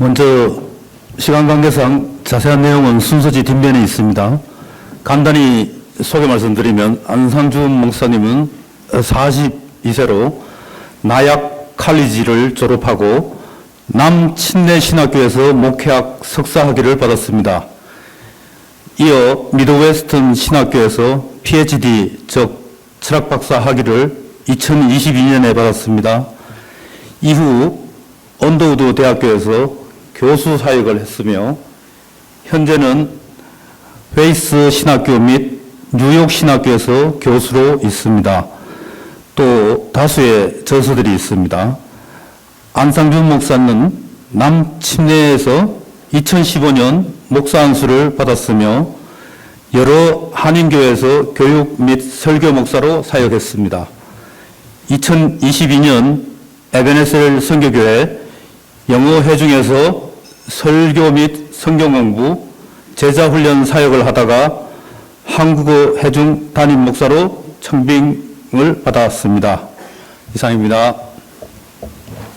먼저 시간 관계상 자세한 내용은 순서지 뒷면에 있습니다. 간단히 소개 말씀드리면 안상주 목사님은 42세로 나약 칼리지를 졸업하고 남친내 신학교에서 목회학 석사학위를 받았습니다. 이어 미드웨스턴 신학교에서 PhD 즉 철학박사 학위를 2022년에 받았습니다. 이후 언더우드 대학교에서 교수 사역을 했으며 현재는 웨이스 신학교 및 뉴욕 신학교에서 교수로 있습니다. 또 다수의 저서들이 있습니다. 안상준 목사는 남침내에서 2015년 목사 안수를 받았으며 여러 한인교회에서 교육 및 설교 목사로 사역했습니다. 2022년 에베네셀 선교교회 영어 회중에서 설교 및 성경 공부, 제자 훈련 사역을 하다가 한국어 회중 담임 목사로 청빙을 받았습니다. 이상입니다.